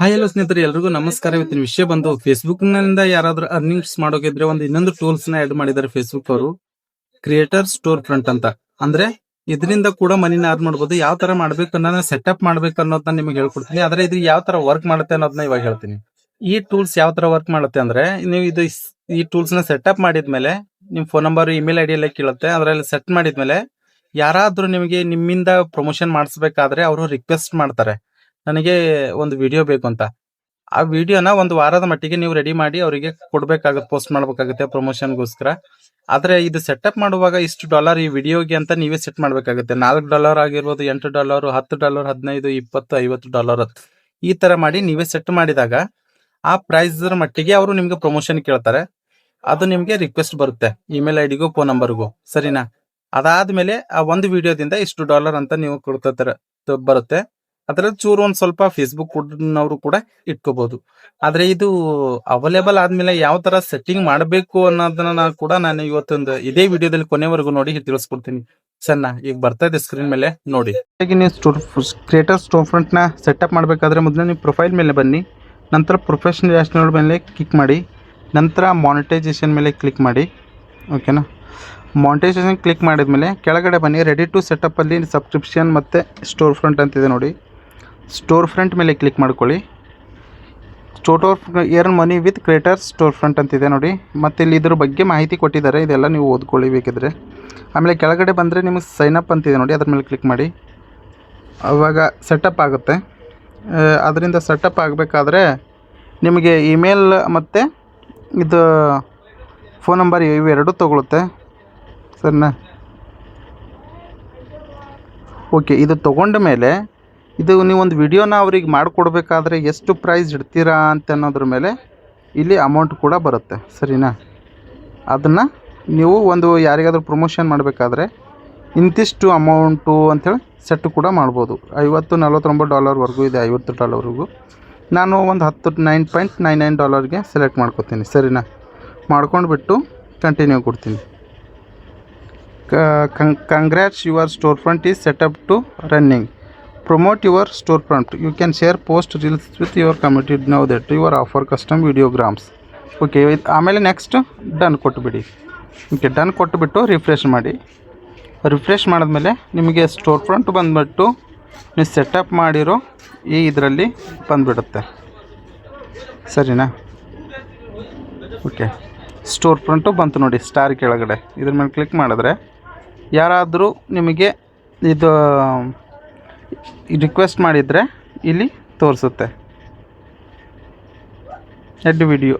Hi hello ಸ್ನೇಹಿತರೆ, ಎಲ್ರಿಗೂ ನಮಸ್ಕಾರ. ಇವತ್ತಿನ ವಿಷಯ ಬಂದು ಫೇಸ್ಬುಕ್ನಿಂದ ಯಾರಾದ್ರೂ ಅರ್ನಿಂಗ್ಸ್ ಮಾಡೋಕಿದ್ರೆ ಒಂದು ಇನ್ನೊಂದು ಟೂಲ್ಸ್ನ ಆಡ್ ಮಾಡಿದ್ದಾರೆ ಫೇಸ್ಬುಕ್ ಅವರು. ಕ್ರಿಯೇಟರ್ ಸ್ಟೋರ್ ಫ್ರಂಟ್ ಅಂತ. ಅಂದ್ರೆ ಇದರಿಂದ ಕೂಡ ಮನಿನ ಅರ್ನ್ ಮಾಡಬಹುದು ಯಾವ ತರ ಮಾಡ್ಬೇಕು ಅನ್ನೋದನ್ನ ಸೆಟಪ್ ಮಾಡ್ಬೇಕು ಅನ್ನೋದನ್ನ ನಿಮಗೆ ಹೇಳ್ಕೊಡ್ತೀನಿ. ಆದ್ರೆ ಇದು ಯಾವ ತರ ವರ್ಕ್ ಮಾಡುತ್ತೆ ಅನ್ನೋದನ್ನ ಇವಾಗ ಹೇಳ್ತೀನಿ. ಈ ಟೂಲ್ಸ್ ಯಾವ ತರ ವರ್ಕ್ ಮಾಡುತ್ತೆ ಅಂದ್ರೆ ನೀವು ಇದು ಈ ಟೂಲ್ಸ್ನ ಸೆಟಪ್ ಮಾಡಿದ್ಮೇಲೆ ನಿಮ್ phone number email I D ಎಲ್ಲ ಕೇಳುತ್ತೆ. ಅದರಲ್ಲಿ ಸೆಟ್ ಮಾಡಿದ್ಮೇಲೆ ಯಾರಾದ್ರೂ ನಿಮಗೆ ನಿಮ್ಮಿಂದ ಪ್ರಮೋಷನ್ ಮಾಡಿಸ್ಬೇಕಾದ್ರೆ ಅವರು ರಿಕ್ವೆಸ್ಟ್ ಮಾಡ್ತಾರೆ. ನನಗೆ ಒಂದು ವಿಡಿಯೋ ಬೇಕು ಅಂತ. ಆ ವಿಡಿಯೋನ ಒಂದು ವಾರದ ಮಟ್ಟಿಗೆ ನೀವು ರೆಡಿ ಮಾಡಿ ಅವರಿಗೆ ಕೊಡ್ಬೇಕಾಗುತ್ತೆ ಪೋಸ್ಟ್ ಮಾಡ್ಬೇಕಾಗುತ್ತೆ ಪ್ರಮೋಷನ್ಗೋಸ್ಕರ ಆದ್ರೆ ಇದು ಸೆಟಪ್ ಮಾಡುವಾಗ ಇಷ್ಟು ಡಾಲರ್ ಈ ವಿಡಿಯೋಗೆ ಅಂತ ನೀವೇ ಸೆಟ್ ಮಾಡ್ಬೇಕಾಗುತ್ತೆ. ನಾಲ್ಕು ಡಾಲರ್ ಆಗಿರ್ಬೋದು, ಎಂಟು ಡಾಲರ್ ಹತ್ತು ಡಾಲರ್ ಹದಿನೈದು, ಇಪ್ಪತ್ತು, ಐವತ್ತು ಡಾಲರ್ ಈ ತರ ಮಾಡಿ ನೀವೇ ಸೆಟ್ ಮಾಡಿದಾಗ ಆ ಪ್ರೈಸ್ ಮಟ್ಟಿಗೆ ಅವರು ನಿಮ್ಗೆ ಪ್ರಮೋಷನ್ ಕೇಳ್ತಾರೆ. ಅದು ನಿಮ್ಗೆ ರಿಕ್ವೆಸ್ಟ್ ಬರುತ್ತೆ ಇಮೇಲ್ ಐ ಡಿಗೂ ಫೋನ್ ನಂಬರ್ಗೂ ಸರಿನಾ? ಅದಾದ್ಮೇಲೆ ಆ ಒಂದು ವಿಡಿಯೋದಿಂದ ಇಷ್ಟು ಡಾಲರ್ ಅಂತ ನೀವು ಕೊಡ್ತಾರೆ ಬರುತ್ತೆ. ಅದ್ರಲ್ಲಿ ಚೂರು ಒಂದ್ ಸ್ವಲ್ಪ ಫೇಸ್ಬುಕ್ ನವರು ಕೂಡ ಇಟ್ಕೋಬಹುದು ಆದ್ರೆ ಇದು ಅವೈಲೇಬಲ್ ಆದ್ಮೇಲೆ ಯಾವ ತರ ಸೆಟ್ಟಿಂಗ್ ಮಾಡಬೇಕು ಅನ್ನೋದನ್ನ ಕೂಡ ನಾನು ಇವತ್ತೊಂದು ಇದೇ ವಿಡಿಯೋದಲ್ಲಿ ಕೊನೆವರೆಗೂ ನೋಡಿ ತಿಳಿಸ್ಕೊಡ್ತೀನಿ. ಸಣ್ಣ ಈಗ ಬರ್ತಾ ಇದೆ ಸ್ಕ್ರೀನ್ ಮೇಲೆ, ನೋಡಿ. ನೀವು ಸ್ಟೋರ್ ಕ್ರಿಯೇಟರ್ ಸ್ಟೋರ್ ಫ್ರಂಟ್ನ ಸೆಟಪ್ ಮಾಡಬೇಕಾದ್ರೆ ಮೊದಲು ನೀವು ಪ್ರೊಫೈಲ್ ಮೇಲೆ ಬನ್ನಿ, ನಂತರ ಪ್ರೊಫೆಷನಲ್ ನ್ಯಾಷನಲ್ ಮೇಲೆ ಕ್ಲಿಕ್ ಮಾಡಿ, ನಂತರ ಮಾನಿಟೈಸೇಷನ್ ಮೇಲೆ ಕ್ಲಿಕ್ ಮಾಡಿ ಓಕೆನಾ ಮಾನಿಟೈಸೇಷನ್ ಕ್ಲಿಕ್ ಮಾಡಿದ್ಮೇಲೆ ಕೆಳಗಡೆ ಬನ್ನಿ ರೆಡಿ ಟು ಸೆಟಪ್ ಅಲ್ಲಿ ಸಬ್ಸ್ಕ್ರಿಪ್ಷನ್ ಮತ್ತು ಸ್ಟೋರ್ ಫ್ರಂಟ್ ಅಂತಿದೆ ನೋಡಿ. ಸ್ಟೋರ್ ಫ್ರಂಟ್ ಮೇಲೆ ಕ್ಲಿಕ್ ಮಾಡ್ಕೊಳ್ಳಿ. Store earn money with creator store front ಅಂತಿದೆ ನೋಡಿ. ಮತ್ತು ಇಲ್ಲಿ ಇದ್ರ ಬಗ್ಗೆ ಮಾಹಿತಿ ಕೊಟ್ಟಿದ್ದಾರೆ. ಇದೆಲ್ಲ ನೀವು ಓದ್ಕೊಳ್ಳಿ ಬೇಕಿದ್ರೆ. ಆಮೇಲೆ ಕೆಳಗಡೆ ಬಂದರೆ ನಿಮಗೆ ಸೈನ್ ಅಪ್ ಅಂತಿದೆ ನೋಡಿ, ಅದ್ರ ಮೇಲೆ ಕ್ಲಿಕ್ ಮಾಡಿ. ಅವಾಗ ಸೆಟಪ್ ಆಗುತ್ತೆ. ಅದರಿಂದ ಸೆಟಪ್ ಆಗಬೇಕಾದ್ರೆ ನಿಮಗೆ ಇಮೇಲ್ ಮತ್ತು ಇದು ಫೋನ್ ನಂಬರ್ ಇವೆರಡೂ ತೊಗೊಳುತ್ತೆ. ಸರಿನಾ? ಓಕೆ ಇದು ತೊಗೊಂಡ ಮೇಲೆ ಇದು ಒಂದು ವಿಡಿಯೋನ ಅವ್ರಿಗೆ ಮಾಡಿಕೊಡ್ಬೇಕಾದ್ರೆ ಎಷ್ಟು ಪ್ರೈಸ್ ಇಡ್ತೀರಾ ಅಂತ ಅನ್ನೋದ್ರ ಮೇಲೆ ಇಲ್ಲಿ ಅಮೌಂಟ್ ಕೂಡ ಬರುತ್ತೆ, ಸರಿನಾ? ಅದನ್ನು ನೀವು ಒಂದು ಯಾರಿಗಾದರೂ ಪ್ರಮೋಷನ್ ಮಾಡಬೇಕಾದ್ರೆ ಇಂತಿಷ್ಟು ಅಮೌಂಟು ಅಂಥೇಳಿ ಸೆಟ್ ಕೂಡ ಮಾಡ್ಬೋದು. ಐವತ್ತು, ನಲ್ವತ್ತೊಂಬತ್ತು ಡಾಲರ್ವರೆಗೂ ಇದೆ, ಐವತ್ತು ಡಾಲರ್ವರೆಗೂ ನಾನು ಒಂದು ಹತ್ತು ನೈನ್ ಪಾಯಿಂಟ್ ನೈನ್ ನೈನ್ ಡಾಲರ್ಗೆ ಸೆಲೆಕ್ಟ್ ಮಾಡ್ಕೊತೀನಿ, ಸರಿನಾ? ಮಾಡ್ಕೊಂಡ್ಬಿಟ್ಟು ಕಂಟಿನ್ಯೂ ಕೊಡ್ತೀನಿ. Congrats your store front is set up to running promote your store front you can share post reels with your community now you your offer custom videograms okay ಆಮೇಲೆ next done ಕೊಟ್ಟುಬಿಡಿ. Okay done ಕೊಟ್ಟುಬಿಟ್ಟು refresh ಮಾಡಿ. Refresh ಮಾಡಿದ್ಮೇಲೆ ನಿಮಗೆ store front ಬಂದುಬಿಟ್ಟು ನೀವು setup ಮಾಡಿರೋ ಈ ಇದರಲ್ಲಿ ಬಂದುಬಿಡುತ್ತೆ. ಸರಿನಾ? ಓಕೆ ಸ್ಟೋರ್ ಫ್ರಂಟು ಬಂತು ನೋಡಿ ಸ್ಟಾರ್ ಕೆಳಗಡೆ. ಇದ್ರ ಮೇಲೆ ಕ್ಲಿಕ್ ಮಾಡಿದ್ರೆ ಯಾರಾದರೂ ನಿಮಗೆ ಇದು ರಿಕ್ವೆಸ್ಟ್ ಮಾಡಿದರೆ ಇಲ್ಲಿ ತೋರಿಸುತ್ತೆ. Ed video